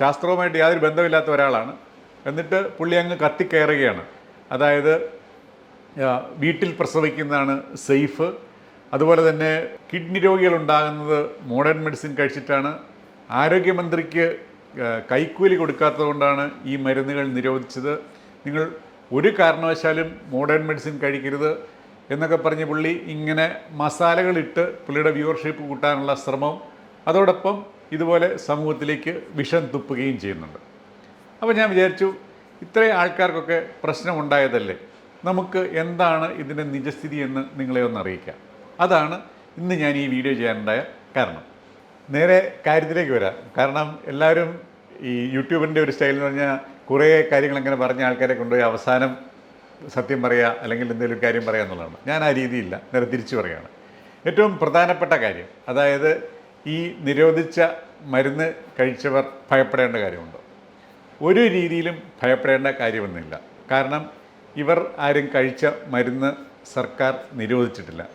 ശാസ്ത്രവുമായിട്ട് യാതൊരു ബന്ധമില്ലാത്ത ഒരാളാണ്. എന്നിട്ട് പുള്ളി അങ്ങ് കത്തിക്കയറുകയാണ്. അതായത് വീട്ടിൽ പ്രസവിക്കുന്നതാണ് സേഫ്. അതുപോലെ തന്നെ കിഡ്നി രോഗികളുണ്ടാകുന്നത് മോഡേൺ മെഡിസിൻ കഴിച്ചിട്ടാണ്. ആരോഗ്യമന്ത്രിക്ക് കൈക്കൂലി കൊടുക്കാത്തതുകൊണ്ടാണ് ഈ മരുന്നുകൾ നിരോധിച്ചത്. നിങ്ങൾ ഒരു കാരണവശാലും മോഡേൺ മെഡിസിൻ കഴിക്കരുത് എന്നൊക്കെ പറഞ്ഞ് പുള്ളി ഇങ്ങനെ മസാലകളിട്ട് പുള്ളിയുടെ വ്യൂവർഷിപ്പ് കൂട്ടാനുള്ള ശ്രമം അതോടൊപ്പം ഇതുപോലെ സമൂഹത്തിലേക്ക് വിഷം തുപ്പുകയും ചെയ്യുന്നുണ്ട്. അപ്പോൾ ഞാൻ വിചാരിച്ചു ഇത്രയും ആൾക്കാർക്കൊക്കെ പ്രശ്നമുണ്ടായതല്ലേ? നമുക്ക് എന്താണ് ഇതിന്റെ നിജസ്ഥിതി എന്ന് നിങ്ങളെ ഒന്ന് അറിയിക്കാം. അതാണ് ഇന്ന് ഞാൻ ഈ വീഡിയോ ചെയ്യാനുണ്ടായ കാരണം. നേരെ കാര്യത്തിലേക്ക് വരാം. കാരണം എല്ലാവരും ഈ യൂട്യൂബിന്റെ ഒരു സ്റ്റൈൽ എന്ന് പറഞ്ഞാൽ കുറേ കാര്യങ്ങൾ അങ്ങനെ പറഞ്ഞ ആൾക്കാരെ കൊണ്ടുപോയി അവസാനം സത്യം പറയുക അല്ലെങ്കിൽ എന്തെങ്കിലും കാര്യം പറയുക എന്നുള്ളതാണ്. ഞാൻ ആ രീതിയില്ല. നേരെ തിരിച്ചു പറയുകയാണ്. ഏറ്റവും പ്രധാനപ്പെട്ട കാര്യം അതായത് ഈ നിരോധിച്ച മരുന്ന് കഴിച്ചവർ ഭയപ്പെടേണ്ട കാര്യമുണ്ടോ? ഒരു രീതിയിലും ഭയപ്പെടേണ്ട കാര്യമൊന്നുമില്ല. കാരണം ഇവർ ആരും കഴിച്ച മരുന്ന് സർക്കാർ നിരോധിച്ചിട്ടില്ല.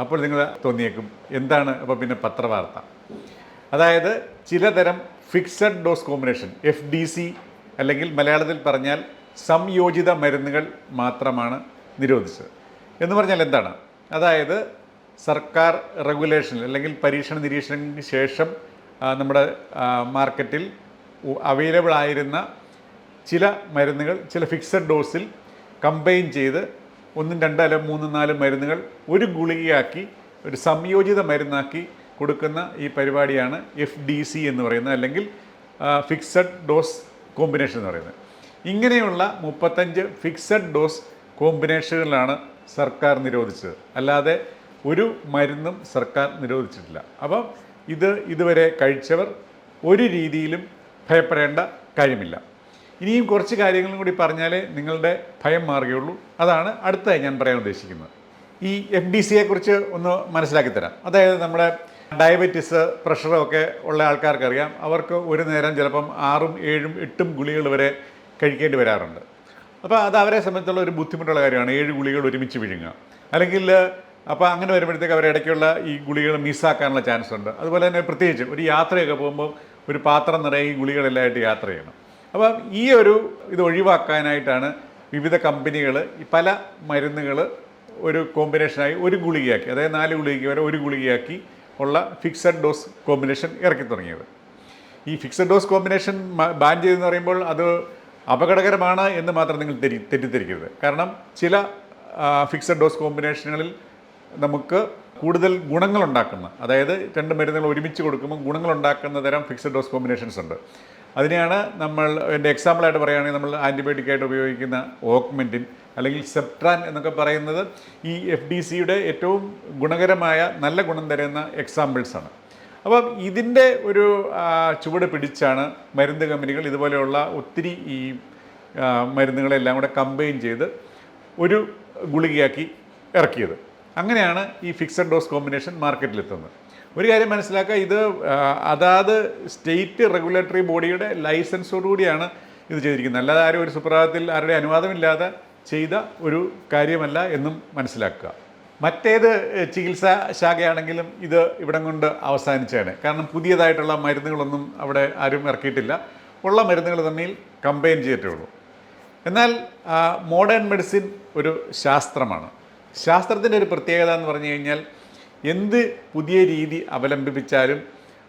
അപ്പോൾ നിങ്ങൾ തോന്നിയേക്കും എന്താണ് അപ്പോൾ പിന്നെ പത്രവാർത്ത? അതായത് ചിലതരം fixed dose combination F D C അല്ലെങ്കിൽ മലയാളത്തിൽ പറഞ്ഞാൽ സംയോജിത മരുന്നുകൾ മാത്രമാണ് നിരോധിച്ചത്. എന്ന് പറഞ്ഞാൽ എന്താണ്? അതായത് സർക്കാർ റെഗുലേഷൻ അല്ലെങ്കിൽ പരീക്ഷണ നിരീക്ഷണത്തിന് ശേഷം നമ്മുടെ മാർക്കറ്റിൽ അവൈലബിൾ ആയിരുന്ന ചില മരുന്നുകൾ ചില ഫിക്സഡ് ഡോസിൽ കമ്പൈൻ ചെയ്ത് ഒന്നും രണ്ടോ അല്ല മൂന്നും നാലും മരുന്നുകൾ ഒരു ഗുളികയാക്കി ഒരു സംയോജിത മരുന്നാക്കി കൊടുക്കുന്ന ഈ പരിപാടിയാണ് എഫ് ഡി സി എന്ന് പറയുന്നത് അല്ലെങ്കിൽ ഫിക്സഡ് ഡോസ് കോമ്പിനേഷൻ എന്ന് പറയുന്നത്. ഇങ്ങനെയുള്ള മുപ്പത്തഞ്ച് ഫിക്സഡ് ഡോസ് കോമ്പിനേഷനുകളാണ് സർക്കാർ നിരോധിച്ചത്. അല്ലാതെ ഒരു മരുന്നും സർക്കാർ നിരോധിച്ചിട്ടില്ല. അപ്പം ഇത് ഇതുവരെ കഴിച്ചവർ ഒരു രീതിയിലും ഭയപ്പെടേണ്ട കാര്യമില്ല. ഇനിയും കുറച്ച് കാര്യങ്ങളും കൂടി പറഞ്ഞാലേ നിങ്ങളുടെ ഭയം മാറുകയുള്ളൂ. അതാണ് അടുത്തതായി ഞാൻ പറയാൻ ഉദ്ദേശിക്കുന്നത്. ഈ എഫ് ഡി സിയെ കുറിച്ച് ഒന്ന് മനസ്സിലാക്കി തരാം. അതായത് നമ്മുടെ ഡയബറ്റീസ് പ്രഷറൊക്കെ ഉള്ള ആൾക്കാർക്കറിയാം. അവർക്ക് ഒരു നേരം ചിലപ്പം ആറും ഏഴും എട്ടും ഗുളികൾ വരെ കഴിക്കേണ്ടി വരാറുണ്ട്. അപ്പോൾ അത് അവരെ സംബന്ധിച്ചുള്ള ഒരു ബുദ്ധിമുട്ടുള്ള കാര്യമാണ്. ഏഴ് ഗുളികൾ ഒരുമിച്ച് വിഴുങ്ങുക. അല്ലെങ്കിൽ അപ്പോൾ അങ്ങനെ വരുമ്പോഴത്തേക്ക് അവരുടെ ഇടയ്ക്കുള്ള ഈ ഗുളികൾ മിസ്സാക്കാനുള്ള ചാൻസ് ഉണ്ട്. അതുപോലെ തന്നെ പ്രത്യേകിച്ച് ഒരു യാത്രയൊക്കെ പോകുമ്പോൾ ഒരു പാത്രം നിറയെ ഈ ഗുളികളെല്ലാമായിട്ട് യാത്ര ചെയ്യണം. അപ്പം ഈ ഒരു ഇത് ഒഴിവാക്കാനായിട്ടാണ് വിവിധ കമ്പനികൾ പല മരുന്നുകൾ ഒരു കോമ്പിനേഷനായി ഒരു ഗുളികയാക്കി അതായത് നാല് ഗുളികയ്ക്ക് വരെ ഒരു ഗുളികയാക്കി ഉള്ള ഫിക്സഡ് ഡോസ് കോമ്പിനേഷൻ ഇറക്കി തുടങ്ങിയത്. ഈ ഫിക്സഡ് ഡോസ് കോമ്പിനേഷൻ ബാൻ ചെയ്തെന്ന് പറയുമ്പോൾ അത് അപകടകരമാണ് എന്ന് മാത്രം നിങ്ങൾ തെറ്റി തെറ്റിദ്ധരിക്കരുത്. കാരണം ചില ഫിക്സഡ് ഡോസ് കോമ്പിനേഷനുകളിൽ നമുക്ക് കൂടുതൽ ഗുണങ്ങളുണ്ടാക്കുന്ന അതായത് രണ്ട് മരുന്നുകൾ ഒരുമിച്ച് കൊടുക്കുമ്പോൾ ഗുണങ്ങളുണ്ടാക്കുന്ന തരം ഫിക്സഡ് ഡോസ് കോമ്പിനേഷൻസ് ഉണ്ട്. അതിനെയാണ് നമ്മൾ എന്റെ എക്സാമ്പിളായിട്ട് പറയുകയാണെങ്കിൽ നമ്മൾ ആന്റിബയോട്ടിക് ആയിട്ട് ഉപയോഗിക്കുന്ന ഓക്മെന്റിൻ അല്ലെങ്കിൽ സെപ്ട്രാൻ എന്നൊക്കെ പറയുന്നത് ഈ എഫ് ഡി സിയുടെ ഏറ്റവും ഗുണകരമായ നല്ല ഗുണം തരുന്ന എക്സാമ്പിൾസാണ് അപ്പം ഇതിന്റെ ഒരു ചുവട് പിടിച്ചാണ് മരുന്ന് കമ്പനികൾ ഇതുപോലെയുള്ള ഒത്തിരി ഈ മരുന്നുകളെല്ലാം കൂടെ കമ്പൈൻ ചെയ്ത് ഒരു ഗുളികയാക്കി ഇറക്കിയത്. അങ്ങനെയാണ് ഈ ഫിക്സഡ് ഡോസ് കോമ്പിനേഷൻ മാർക്കറ്റിലെത്തുന്നത് ഒരു കാര്യം മനസ്സിലാക്കുക ഇത് അതാത് സ്റ്റേറ്റ് റെഗുലേറ്ററി ബോഡിയുടെ ലൈസൻസോടുകൂടിയാണ് ഇത് ചെയ്തിരിക്കുന്നത്. അല്ലാതെ ആരും ഒരു സുപ്രഭാതത്തിൽ ആരുടെ അനുവാദമില്ലാതെ ചെയ്ത ഒരു കാര്യമല്ല എന്നും മനസ്സിലാക്കുക. മറ്റേത് ചികിത്സാ ശാഖയാണെങ്കിലും ഇത് ഇവിടം കൊണ്ട് അവസാനിച്ചാണ് കാരണം പുതിയതായിട്ടുള്ള മരുന്നുകളൊന്നും അവിടെ ആരും ഇറക്കിയിട്ടില്ല. ഉള്ള മരുന്നുകൾ തമ്മിൽ കമ്പൈൻ ചെയ്തിട്ടേ ഉള്ളൂ. എന്നാൽ മോഡേൺ മെഡിസിൻ ഒരു ശാസ്ത്രമാണ്. ശാസ്ത്രത്തിന്റെ ഒരു പ്രത്യേകത എന്ന് പറഞ്ഞു കഴിഞ്ഞാൽ എന്ത് പുതിയ രീതി അവലംബിപ്പിച്ചാലും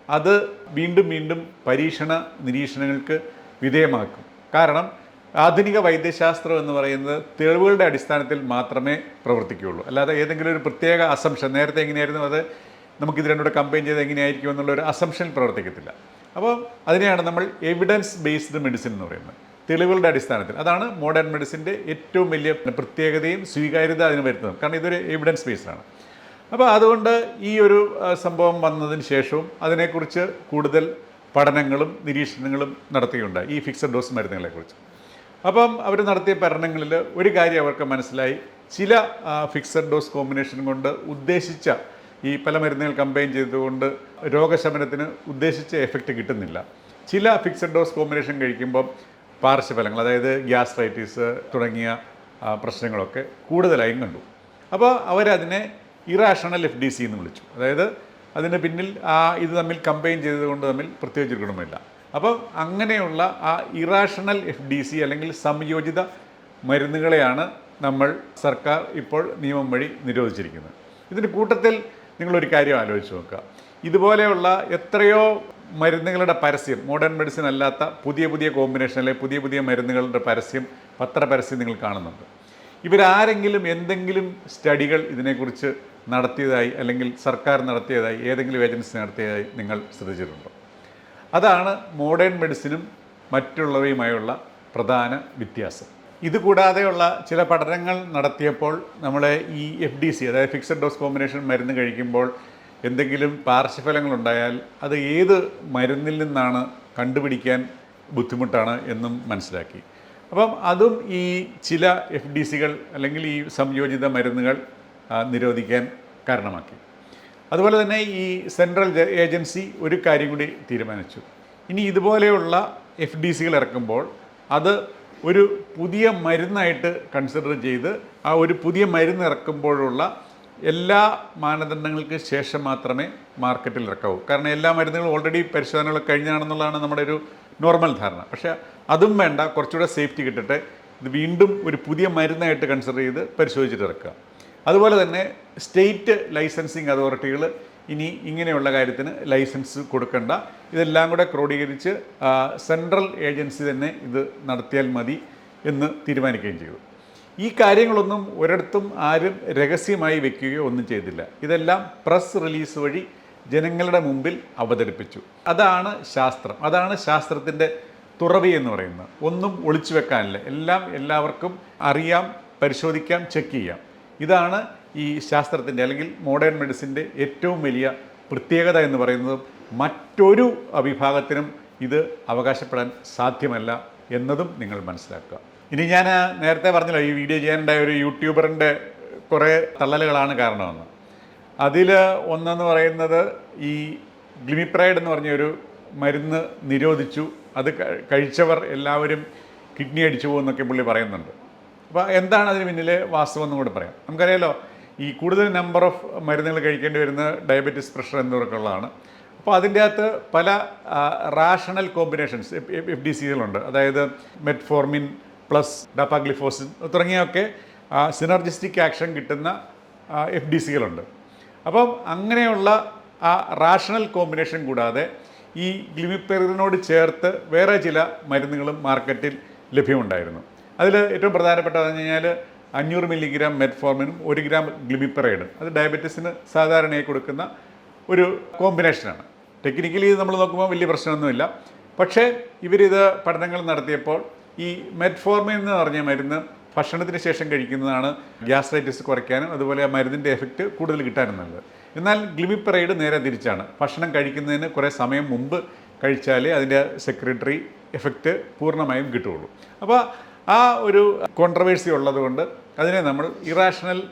അത് വീണ്ടും വീണ്ടും പരീക്ഷണ നിരീക്ഷണങ്ങൾക്ക് വിധേയമാക്കും. കാരണം ആധുനിക വൈദ്യശാസ്ത്രം എന്ന് പറയുന്നത് തെളിവുകളുടെ അടിസ്ഥാനത്തിൽ മാത്രമേ പ്രവർത്തിക്കുകയുള്ളൂ. അല്ലാതെ ഏതെങ്കിലും ഒരു പ്രത്യേക അസംഷൻ നേരത്തെ എങ്ങനെയായിരുന്നു അത് നമുക്ക് നമുക്കിത് രണ്ടുകൂടെ കമ്പൈൻ ചെയ്ത് എങ്ങനെയായിരിക്കും എന്നുള്ള ഒരു അസംഷൻ പ്രവർത്തിക്കത്തില്ല. അപ്പോൾ അതിനെയാണ് നമ്മൾ എവിഡൻസ് ബേസ്ഡ് മെഡിസിൻ എന്ന് പറയുന്നത്. തെളിവുകളുടെ അടിസ്ഥാനത്തിൽ. അതാണ് മോഡേൺ മെഡിസിന്റെ ഏറ്റവും വലിയ പ്രത്യേകതയും സ്വീകാര്യത അതിന് വരുന്നത് കാരണം ഇതൊരു എവിഡൻസ് ബേസ്ഡാണ് അപ്പോൾ അതുകൊണ്ട് ഈ ഒരു സംഭവം വന്നതിന് ശേഷവും അതിനെക്കുറിച്ച് കൂടുതൽ പഠനങ്ങളും നിരീക്ഷണങ്ങളും നടത്തുകയുണ്ടായി ഈ ഫിക്സഡ് ഡോസ് മരുന്നുകളെക്കുറിച്ച്. അപ്പം അവർ നടത്തിയ പഠനങ്ങളിൽ ഒരു കാര്യം അവർക്ക് മനസ്സിലായി. ചില ഫിക്സഡ് ഡോസ് കോമ്പിനേഷൻ കൊണ്ട് ഉദ്ദേശിച്ച ഈ പല മരുന്നുകൾ കമ്പൈൻ ചെയ്തുകൊണ്ട് രോഗശമനത്തിന് ഉദ്ദേശിച്ച എഫക്റ്റ് കിട്ടുന്നില്ല. ചില ഫിക്സഡ് ഡോസ് കോമ്പിനേഷൻ കഴിക്കുമ്പം പാർശ്വഫലങ്ങൾ അതായത് ഗ്യാസ്ട്രൈറ്റിസ് തുടങ്ങിയ പ്രശ്നങ്ങളൊക്കെ കൂടുതലായും കണ്ടു. അപ്പോൾ അവരതിനെ ഇറാഷണൽ എഫ് ഡി സി എന്ന് വിളിച്ചു. അതായത് അതിന് പിന്നിൽ ആ ഇത് തമ്മിൽ കമ്പൈൻ ചെയ്തതുകൊണ്ട് തമ്മിൽ പ്രത്യേകിച്ച് ഗുണമില്ല. അപ്പം അങ്ങനെയുള്ള ആ ഇറാഷണൽ എഫ് ഡി സി അല്ലെങ്കിൽ സംയോജിത മരുന്നുകളെയാണ് നമ്മൾ സർക്കാർ ഇപ്പോൾ നിയമം വഴി നിരോധിച്ചിരിക്കുന്നത്. ഇതിന്റെ കൂട്ടത്തിൽ നിങ്ങളൊരു കാര്യം ആലോചിച്ച് നോക്കുക. ഇതുപോലെയുള്ള എത്രയോ മരുന്നുകളുടെ പരസ്യം മോഡേൺ മെഡിസിൻ അല്ലാത്ത പുതിയ പുതിയ കോമ്പിനേഷൻ അല്ലെങ്കിൽ പുതിയ പുതിയ മരുന്നുകളുടെ പരസ്യം പത്ര പരസ്യം നിങ്ങൾ കാണുന്നുണ്ട്. ഇവരാരെങ്കിലും എന്തെങ്കിലും സ്റ്റഡികൾ ഇതിനെക്കുറിച്ച് നടത്തിയതായി അല്ലെങ്കിൽ സർക്കാർ നടത്തിയതായി ഏതെങ്കിലും ഏജൻസി നടത്തിയതായി നിങ്ങൾ ശ്രദ്ധിച്ചിട്ടുണ്ടോ? അതാണ് മോഡേൺ മെഡിസിനും മറ്റുള്ളവയുമായുള്ള പ്രധാന വ്യത്യാസം. ഇതുകൂടാതെയുള്ള ചില പഠനങ്ങൾ നടത്തിയപ്പോൾ നമ്മളെ ഈ എഫ് ഡി സി അതായത് ഫിക്സഡ് ഡോസ് കോമ്പിനേഷൻ മരുന്ന് കഴിക്കുമ്പോൾ എന്തെങ്കിലും പാർശ്വഫലങ്ങൾ ഉണ്ടായാൽ അത് ഏത് മരുന്നിൽ നിന്നാണ് കണ്ടുപിടിക്കാൻ ബുദ്ധിമുട്ടാണ് എന്നും മനസ്സിലാക്കി. അപ്പം അതും ഈ ചില എഫ് ഡി സികൾ അല്ലെങ്കിൽ ഈ സംയോജിത മരുന്നുകൾ നിരോധിക്കാൻ കാരണമാക്കി. അതുപോലെ തന്നെ ഈ സെൻട്രൽ ഏജൻസി ഒരു കാര്യം കൂടി തീരുമാനിച്ചു. ഇനി ഇതുപോലെയുള്ള എഫ് ഡി സികൾ ഇറക്കുമ്പോൾ അത് ഒരു പുതിയ മരുന്നായിട്ട് കൺസിഡർ ചെയ്ത് ആ ഒരു പുതിയ മരുന്ന് ഇറക്കുമ്പോഴുള്ള എല്ലാ മാനദണ്ഡങ്ങൾക്ക് ശേഷം മാത്രമേ മാർക്കറ്റിൽ ഇറക്കാവൂ. കാരണം എല്ലാ മരുന്നുകളും ഓൾറെഡി പരിശോധനകൾ കഴിഞ്ഞാണെന്നുള്ളതാണ് നമ്മുടെ ഒരു നോർമൽ ധാരണ. പക്ഷേ അതും വേണ്ട കുറച്ചുകൂടെ സേഫ്റ്റി കിട്ടട്ടെ. ഇത് വീണ്ടും ഒരു പുതിയ മരുന്നായിട്ട് കൺസിഡർ ചെയ്ത് പരിശോധിച്ചിട്ട് ഇറക്കുക. അതുപോലെ തന്നെ സ്റ്റേറ്റ് ലൈസൻസിങ് അതോറിറ്റികൾ ഇനി ഇങ്ങനെയുള്ള കാര്യത്തിന് ലൈസൻസ് കൊടുക്കണ്ട. ഇതെല്ലാം കൂടെ ക്രോഡീകരിച്ച് സെൻട്രൽ ഏജൻസി തന്നെ ഇത് നടത്തിയാൽ മതി എന്ന് തീരുമാനിക്കുകയും ചെയ്തു. ഈ കാര്യങ്ങളൊന്നും ഒരിടത്തും ആരും രഹസ്യമായി വെക്കുകയോ ഒന്നും ചെയ്തില്ല. ഇതെല്ലാം പ്രസ് റിലീസ് വഴി ജനങ്ങളുടെ മുമ്പിൽ അവതരിപ്പിച്ചു. അതാണ് ശാസ്ത്രം. അതാണ് ശാസ്ത്രത്തിന്റെ തുറവി എന്ന് പറയുന്നത്. ഒന്നും ഒളിച്ചു വെക്കാനില്ല. എല്ലാം എല്ലാവർക്കും അറിയാം പരിശോധിക്കാം ചെക്ക് ചെയ്യാം. ഇതാണ് ഈ ശാസ്ത്രത്തിന്റെ അല്ലെങ്കിൽ മോഡേൺ മെഡിസിന്റെ ഏറ്റവും വലിയ പ്രത്യേകത എന്ന് പറയുന്നത് മറ്റൊരു വിഭാഗത്തിനും ഇത് അവകാശപ്പെടാൻ സാധ്യമല്ല എന്നതും നിങ്ങൾ മനസ്സിലാക്കുക. ഇനി ഞാൻ നേരത്തെ പറഞ്ഞല്ലോ ഈ വീഡിയോ ചെയ്യാനുണ്ടായ ഒരു യൂട്യൂബറിന്റെ കുറേ തള്ളലുകളാണ് കാരണമെന്ന്. അതിൽ ഒന്നെന്ന് പറയുന്നത് ഈ ഗ്ലിമിപ്രൈഡ് എന്ന് പറഞ്ഞൊരു മരുന്ന് നിരോധിച്ചു. അത് കഴിച്ചവർ എല്ലാവരും കിഡ്നി അടിച്ചു പോകുമെന്നൊക്കെ പുള്ളി പറയുന്നുണ്ട്. അപ്പോൾ എന്താണ് അതിന് പിന്നിലെ വാസ്തവം എന്നും കൂടെ പറയാം. നമുക്കറിയാലോ ഈ കൂടുതൽ നമ്പർ ഓഫ് മരുന്നുകൾ കഴിക്കേണ്ടി വരുന്ന ഡയബറ്റിസ് പ്രഷർ എന്നിവർക്കുള്ളതാണ് അപ്പോൾ അതിന്റെ അകത്ത് പല റാഷണൽ കോമ്പിനേഷൻസ് എഫ് ഡി സികളുണ്ട് അതായത് മെറ്റ്ഫോർമിൻ പ്ലസ് ഡപ്പാഗ്ലിഫോസിൻ തുടങ്ങിയൊക്കെ സിനർജിസ്റ്റിക് ആക്ഷൻ കിട്ടുന്ന എഫ് ഡി സികളുണ്ട് അപ്പം അങ്ങനെയുള്ള ആ റാഷണൽ കോമ്പിനേഷൻ കൂടാതെ ഈ ഗ്ലിമിപ്പെറിനോട് ചേർത്ത് വേറെ ചില മരുന്നുകളും മാർക്കറ്റിൽ ലഭ്യമുണ്ടായിരുന്നു. അതിൽ ഏറ്റവും പ്രധാനപ്പെട്ടത് പറഞ്ഞു കഴിഞ്ഞാൽ അഞ്ഞൂറ് മില്ലിഗ്രാം മെറ്റ്ഫോർമിനും ഒരു ഗ്രാം ഗ്ലിമിപ്പെറയിടും അത് ഡയബറ്റീസിന് സാധാരണയായി കൊടുക്കുന്ന ഒരു കോമ്പിനേഷനാണ് ടെക്നിക്കലി ഇത് നമ്മൾ നോക്കുമ്പോൾ വലിയ പ്രശ്നമൊന്നുമില്ല. പക്ഷേ ഇവരിത് പഠനങ്ങൾ നടത്തിയപ്പോൾ ഈ മെറ്റ്ഫോർമിൻ എന്ന് പറഞ്ഞ മരുന്ന് ഭക്ഷണത്തിന് ശേഷം കഴിക്കുന്നതാണ് ഗ്യാസ്ട്രൈറ്റിസ് കുറയ്ക്കാനും അതുപോലെ ആ മരുന്നിന്റെ എഫക്റ്റ് കൂടുതൽ കിട്ടാനും നല്ലത്. എന്നാൽ ഗ്ലിമിപ്പറൈഡ് നേരെ തിരിച്ചാണ്. ഭക്ഷണം കഴിക്കുന്നതിന് കുറേ സമയം മുമ്പ് കഴിച്ചാലേ അതിന്റെ സെക്രട്ടറി എഫക്റ്റ് പൂർണമായും കിട്ടുകയുള്ളൂ. അപ്പോൾ ആ ഒരു കോൺട്രവേഴ്സി ഉള്ളതുകൊണ്ട് അതിനെ നമ്മൾ ഇറാഷണൽ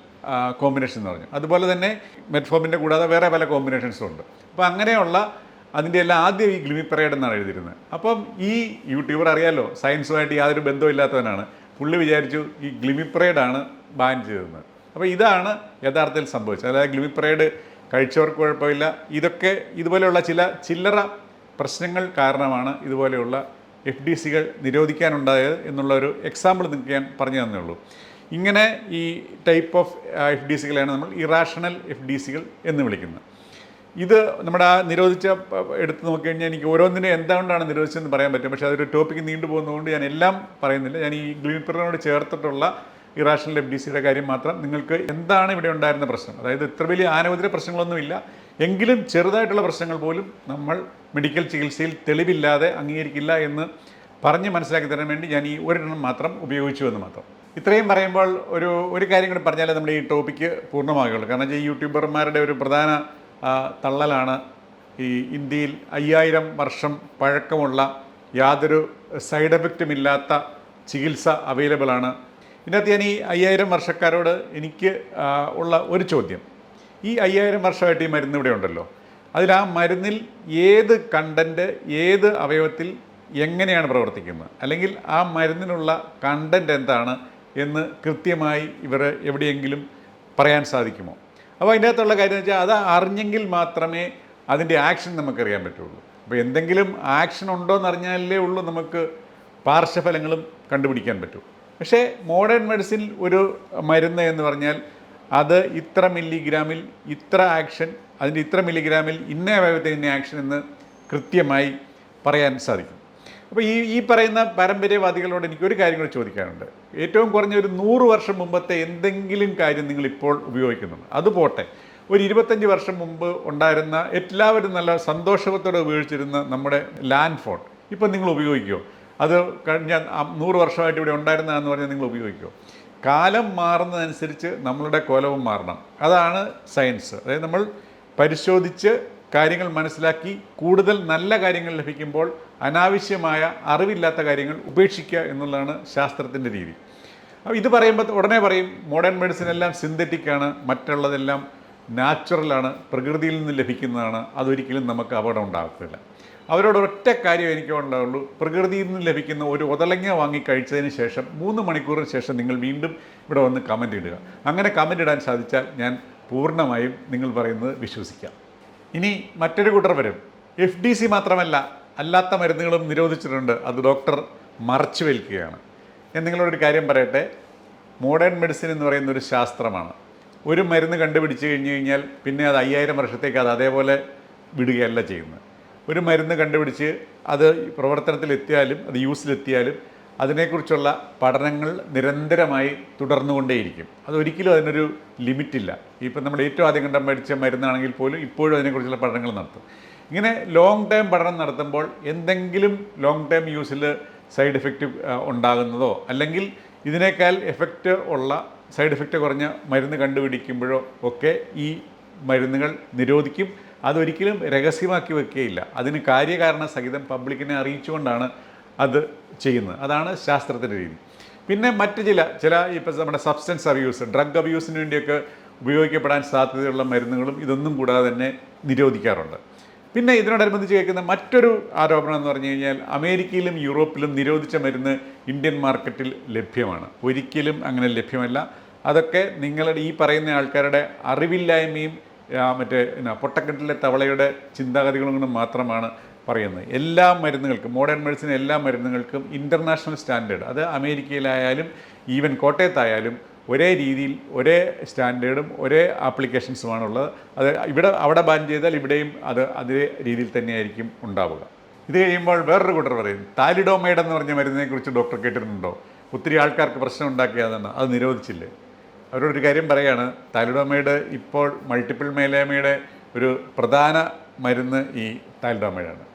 കോമ്പിനേഷൻ എന്ന് പറഞ്ഞു. അതുപോലെ തന്നെ മെറ്റ്ഫോമിന്റെ കൂടാതെ വേറെ പല കോമ്പിനേഷൻസും ഉണ്ട്. അപ്പോൾ അങ്ങനെയുള്ള അതിന്റെ എല്ലാം ആദ്യം ഈ ഗ്ലിമി ഗ്ലിമിപ്പെറൈഡ് എന്നാണ് എഴുതിയിരുന്നത്. അപ്പം ഈ യൂട്യൂബർ അറിയാലോ സയൻസുമായിട്ട് യാതൊരു ബന്ധമില്ലാത്തവനാണ് പുള്ളി വിചാരിച്ചു ഈ ഗ്ലിമി ഗ്ലിമിപ്പെറൈഡാണ് ബാൻ ചെയ്തത് അപ്പോൾ ഇതാണ് യഥാർത്ഥത്തിൽ സംഭവിച്ചത്. അതായത് ഗ്ലിമി ഗ്ലിമിപ്പെറൈഡ് കഴിച്ചവർക്ക് കുഴപ്പമില്ല. ഇതൊക്കെ ഇതുപോലെയുള്ള ചില ചില്ലറ പ്രശ്നങ്ങൾ കാരണമാണ് ഇതുപോലെയുള്ള എഫ് ഡി സികൾ നിരോധിക്കാനുണ്ടായത് എന്നുള്ള ഒരു എക്സാമ്പിൾ നിങ്ങൾക്ക് ഞാൻ പറഞ്ഞു തന്നേ ഉള്ളൂ. ഇങ്ങനെ ഈ ടൈപ്പ് ഓഫ് എഫ് ഡി സികളെയാണ് നമ്മൾ ഇറാഷണൽ എഫ് ഡി സികൾ എന്ന് വിളിക്കുന്നത്. ഇത് നമ്മുടെ ആ നിരോധിച്ച എടുത്ത് നോക്കിക്കഴിഞ്ഞാൽ എനിക്ക് ഓരോന്നിനും എന്തുകൊണ്ടാണ് നിരോധിച്ചതെന്ന് പറയാൻ പറ്റും. പക്ഷേ അതൊരു ടോപ്പിക്ക് നീണ്ടു പോകുന്നതുകൊണ്ട് ഞാൻ എല്ലാം പറയുന്നില്ല. ഞാൻ ഈ ഗ്ലീപ്പറിനോട് ചേർത്തിട്ടുള്ള ഇറാഷണൽ എഫ് ഡി സിയുടെ കാര്യം മാത്രം നിങ്ങൾക്ക് എന്താണ് ഇവിടെ ഉണ്ടായിരുന്ന പ്രശ്നം? അതായത് ഇത്ര വലിയ ആനവധിര പ്രശ്നങ്ങളൊന്നുമില്ല. എങ്കിലും ചെറുതായിട്ടുള്ള പ്രശ്നങ്ങൾ പോലും നമ്മൾ മെഡിക്കൽ ചികിത്സയിൽ തെളിവില്ലാതെ അംഗീകരിക്കില്ല എന്ന് പറഞ്ഞ് മനസ്സിലാക്കി തരാൻ വേണ്ടി ഞാൻ ഈ ഒരെണ്ണം മാത്രം ഉപയോഗിച്ചു എന്ന് മാത്രം. ഇത്രയും പറയുമ്പോൾ ഒരു ഒരു കാര്യം കൂടി പറഞ്ഞാലേ നമ്മുടെ ഈ ടോപ്പിക്ക് പൂർണമാകുള്ളൂ കാരണം ഈ യൂട്യൂബർമാരുടെ ഒരു പ്രധാന തള്ളലാണ് ഈ ഇന്ത്യയിൽ അയ്യായിരം വർഷം പഴക്കമുള്ള യാതൊരു സൈഡ് എഫക്റ്റും ഇല്ലാത്ത ചികിത്സ അവൈലബിൾ ആണ് ഇതിനകത്ത് ഞാൻ ഈ അയ്യായിരം വർഷക്കാരോട് എനിക്ക് ഉള്ള ഒരു ചോദ്യം. ഈ അയ്യായിരം വർഷമായിട്ട് ഈ മരുന്ന് ഇവിടെ ഉണ്ടല്ലോ. അതിൽ ആ മരുന്നിൽ ഏത് കണ്ടന്റ് ഏത് അവയവത്തിൽ എങ്ങനെയാണ് പ്രവർത്തിക്കുന്നത്? അല്ലെങ്കിൽ ആ മരുന്നിനുള്ള കണ്ടന്റ് എന്താണ് എന്ന് കൃത്യമായി ഇവർ എവിടെയെങ്കിലും പറയാൻ സാധിക്കുമോ? അപ്പോൾ അതിന്റെ അകത്തുള്ള കാര്യം എന്ന് വെച്ചാൽ അത് അറിഞ്ഞെങ്കിൽ മാത്രമേ അതിന്റെ ആക്ഷൻ നമുക്കറിയാൻ പറ്റുള്ളൂ. അപ്പോൾ എന്തെങ്കിലും ആക്ഷൻ ഉണ്ടോ എന്ന് അറിഞ്ഞാലേ ഉള്ളൂ നമുക്ക് പാർശ്വഫലങ്ങളും കണ്ടുപിടിക്കാൻ പറ്റൂ. പക്ഷേ മോഡേൺ മെഡിസിൻ ഒരു മരുന്ന് എന്ന് പറഞ്ഞാൽ അത് ഇത്ര മില്ലിഗ്രാമിൽ ഇത്ര ആക്ഷൻ അതിന്റെ ഇത്ര മില്ലിഗ്രാമിൽ ഇന്ന അവയവത്തിന് ഇന്ന ആക്ഷൻ എന്ന് കൃത്യമായി പറയാൻ സാധിക്കും. അപ്പോൾ ഈ ഈ പറയുന്ന പാരമ്പര്യവാദികളോട് എനിക്കൊരു കാര്യം കൂടി ചോദിക്കാനുണ്ട്. ഏറ്റവും കുറഞ്ഞ ഒരു നൂറ് വർഷം മുമ്പത്തെ എന്തെങ്കിലും കാര്യം നിങ്ങൾ ഇപ്പോൾ ഉപയോഗിക്കുന്നുണ്ട്? അത് പോട്ടെ. ഒരു ഇരുപത്തഞ്ച് വർഷം മുമ്പ് ഉണ്ടായിരുന്ന എല്ലാവരും നല്ല സന്തോഷത്തോടെ ഉപയോഗിച്ചിരുന്ന നമ്മുടെ ലാൻഡ് ഫോൺ ഇപ്പം നിങ്ങൾ ഉപയോഗിക്കുമോ അത് കഴിഞ്ഞ നൂറ് വർഷമായിട്ട് ഇവിടെ ഉണ്ടായിരുന്നതെന്ന് പറഞ്ഞാൽ നിങ്ങൾ ഉപയോഗിക്കുമോ കാലം മാറുന്നതനുസരിച്ച് നമ്മളുടെ കോലവും മാറണം. അതാണ് സയൻസ്. അതായത് നമ്മൾ പരിശോധിച്ച് കാര്യങ്ങൾ മനസ്സിലാക്കി കൂടുതൽ നല്ല കാര്യങ്ങൾ ലഭിക്കുമ്പോൾ അനാവശ്യമായ അറിവില്ലാത്ത കാര്യങ്ങൾ ഉപേക്ഷിക്കുക എന്നുള്ളതാണ് ശാസ്ത്രത്തിന്റെ രീതി. അപ്പോൾ ഇത് പറയുമ്പോൾ ഉടനെ പറയും മോഡേൺ മെഡിസിൻ എല്ലാം സിന്തറ്റിക് ആണ് മറ്റുള്ളതെല്ലാം നാച്ചുറലാണ് പ്രകൃതിയിൽ നിന്ന് ലഭിക്കുന്നതാണ് അതൊരിക്കലും നമുക്ക് അപകടം ഉണ്ടാകത്തില്ല. അവരോട് ഒറ്റ കാര്യം എനിക്ക് ഉണ്ടാവുള്ളൂ പ്രകൃതിയിൽ നിന്ന് ലഭിക്കുന്ന ഒരു ഒതലങ്ങ വാങ്ങി കഴിച്ചതിന് ശേഷം മൂന്ന് മണിക്കൂറിന് ശേഷം നിങ്ങൾ വീണ്ടും ഇവിടെ വന്ന് കമന്റ് ഇടുക. അങ്ങനെ കമന്റ് ഇടാൻ സാധിച്ചാൽ ഞാൻ പൂർണമായും നിങ്ങൾ പറയുന്നത് വിശ്വസിക്കാം. ഇനി മറ്റൊരു കൂട്ടർ വരും. എഫ് ഡി സി മാത്രമല്ല അല്ലാത്ത മരുന്നുകളും നിരോധിച്ചിട്ടുണ്ട്. അത് ഡോക്ടർ മറച്ചു വയ്ക്കുകയാണ് ഞാൻ നിങ്ങളോടൊരു കാര്യം പറയട്ടെ? മോഡേൺ മെഡിസിൻ എന്ന് പറയുന്ന ഒരു ശാസ്ത്രമാണ്. ഒരു മരുന്ന് കണ്ടുപിടിച്ച് കഴിഞ്ഞ് കഴിഞ്ഞാൽ പിന്നെ അത് അയ്യായിരം വർഷത്തേക്ക് അത് അതേപോലെ വിടുകയല്ല ചെയ്യുന്നത്. ഒരു മരുന്ന് കണ്ടുപിടിച്ച് അത് പ്രവർത്തനത്തിലെത്തിയാലും അത് യൂസിലെത്തിയാലും അതിനെക്കുറിച്ചുള്ള പഠനങ്ങൾ നിരന്തരമായി തുടർന്നുകൊണ്ടേയിരിക്കും. അതൊരിക്കലും അതിനൊരു ലിമിറ്റില്ല. ഇപ്പം നമ്മൾ ഏറ്റവും ആദ്യം കണ്ട മേടിച്ച മരുന്നാണെങ്കിൽ പോലും ഇപ്പോഴും അതിനെക്കുറിച്ചുള്ള പഠനങ്ങൾ നടത്തും. ഇങ്ങനെ ലോങ് ടൈം പഠനം നടത്തുമ്പോൾ എന്തെങ്കിലും ലോങ് ടൈം യൂസിൽ സൈഡ് എഫക്റ്റ് ഉണ്ടാകുന്നതോ അല്ലെങ്കിൽ ഇതിനേക്കാൾ എഫക്റ്റ് ഉള്ള സൈഡ് എഫക്റ്റ് കുറഞ്ഞ മരുന്ന് കണ്ടുപിടിക്കുമ്പോഴോ ഒക്കെ ഈ മരുന്നുകൾ നിരോധിക്കും. അതൊരിക്കലും രഹസ്യമാക്കി വെക്കുകയില്ല അതിന് കാര്യകാരണ സഹിതം പബ്ലിക്കിനെ അറിയിച്ചുകൊണ്ടാണ് അത് ചെയ്യുന്നത്. അതാണ് ശാസ്ത്രത്തിന്റെ രീതി. പിന്നെ മറ്റ് ചില ചില ഇപ്പം നമ്മുടെ സബ്സ്റ്റൻസ് അബ്യൂസ് ഡ്രഗ് അബ്യൂസിന് വേണ്ടിയൊക്കെ ഉപയോഗിക്കപ്പെടാൻ സാധ്യതയുള്ള മരുന്നുകളും ഇതൊന്നും കൂടാതെ തന്നെ നിരോധിക്കാറുണ്ട്. പിന്നെ ഇതിനോടനുബന്ധിച്ച് കേൾക്കുന്ന മറ്റൊരു ആരോപണം എന്ന് പറഞ്ഞു കഴിഞ്ഞാൽ അമേരിക്കയിലും യൂറോപ്പിലും നിരോധിച്ച മരുന്ന് ഇന്ത്യൻ മാർക്കറ്റിൽ ലഭ്യമാണ്. ഒരിക്കലും അങ്ങനെ ലഭ്യമല്ല. അതൊക്കെ നിങ്ങളുടെ ഈ പറയുന്ന ആൾക്കാരുടെ അറിവില്ലായ്മയും മറ്റേ പൊട്ടക്കെട്ടിലെ തവളയുടെ ചിന്താഗതികളും മാത്രമാണ് പറയുന്നത്. എല്ലാ മരുന്നുകൾക്കും മോഡേൺ മെഡിസിൻ എല്ലാ മരുന്നുകൾക്കും ഇന്റർനാഷണൽ സ്റ്റാൻഡേർഡ് അത് അമേരിക്കയിലായാലും ഈവൻ കോട്ടയത്തായാലും ഒരേ രീതിയിൽ ഒരേ സ്റ്റാൻഡേർഡും ഒരേ ആപ്ലിക്കേഷൻസുമാണുള്ളത് അത് ഇവിടെ അവിടെ ബാൻ ചെയ്താൽ ഇവിടെയും അത് അതേ രീതിയിൽ തന്നെയായിരിക്കും ഉണ്ടാവുക. ഇത് കഴിയുമ്പോൾ വേറൊരു കൂട്ടർ പറയും താലിഡോമൈഡ് എന്ന് പറഞ്ഞ മരുന്നിനെക്കുറിച്ച് ഡോക്ടർ കേട്ടിട്ടുണ്ടോ? ഒത്തിരി ആൾക്കാർക്ക് പ്രശ്നം ഉണ്ടാക്കിയതാണ് അത് നിരോധിച്ചില്ലേ? അവരോടൊരു കാര്യം പറയാണ് താലിഡോമൈഡ് ഇപ്പോൾ മൾട്ടിപ്പിൾ മേലേമയുടെ ഒരു പ്രധാന മരുന്ന് ഈ താലിഡോമൈഡാണ്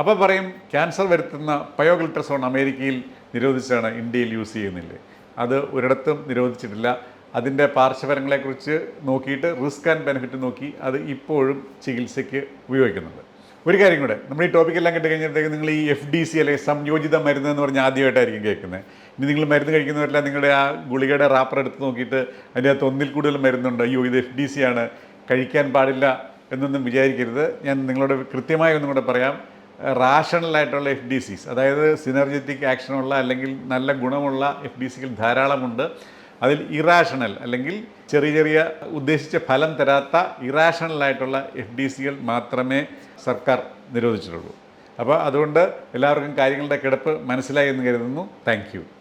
അപ്പോൾ പറയും ക്യാൻസർ വരുത്തുന്ന പയോഗ്ലിട്രസോൺ അമേരിക്കയിൽ നിരോധിച്ചാണ് ഇന്ത്യയിൽ യൂസ് ചെയ്യുന്നില്ലേ? അത് ഒരിടത്തും നിരോധിച്ചിട്ടില്ല. അതിന്റെ പാർശ്വഫലങ്ങളെക്കുറിച്ച് നോക്കിയിട്ട് റിസ്ക് ആൻഡ് ബെനിഫിറ്റ് നോക്കി അത് ഇപ്പോഴും ചികിത്സയ്ക്ക് ഉപയോഗിക്കുന്നുണ്ട്. ഒരു കാര്യം കൂടെ നമ്മൾ ഈ ടോപ്പിക്കെല്ലാം കേട്ട് കഴിഞ്ഞപ്പോഴത്തേക്ക് നിങ്ങൾ ഈ എഫ് ഡി സി അല്ലെങ്കിൽ സംയോജിത മരുന്ന് എന്ന് പറഞ്ഞാൽ ആദ്യമായിട്ടായിരിക്കും കേൾക്കുന്നത്. ഇനി നിങ്ങൾ മരുന്ന് കഴിക്കുന്നവരെല്ലാം നിങ്ങളുടെ ആ ഗുളികയുടെ റാപ്പർ എടുത്ത് നോക്കിയിട്ട് അതിന്റെ അകത്ത് ഒന്നിൽ കൂടുതൽ മരുന്നുണ്ട്. അയ്യോ ഇത് എഫ് ഡി സി ആണ് കഴിക്കാൻ പാടില്ല എന്നൊന്നും വിചാരിക്കരുത്. ഞാൻ നിങ്ങളോട് കൃത്യമായി ഒന്നും കൂടെ പറയാം. റാഷണലായിട്ടുള്ള എഫ് ഡി സിസ് അതായത് സിനർജറ്റിക് ആക്ഷനുള്ള അല്ലെങ്കിൽ നല്ല ഗുണമുള്ള എഫ് ഡി സികൾ ധാരാളമുണ്ട്. അതിൽ ഇറാഷണൽ അല്ലെങ്കിൽ ചെറിയ ചെറിയ ഉദ്ദേശിച്ച ഫലം തരാത്ത ഇറാഷണലായിട്ടുള്ള എഫ് ഡി സികൾ മാത്രമേ സർക്കാർ നിരോധിച്ചിട്ടുള്ളൂ. അപ്പോൾ അതുകൊണ്ട് എല്ലാവർക്കും കാര്യങ്ങളുടെ കിടപ്പ് മനസ്സിലായി എന്ന് കരുതുന്നു. താങ്ക്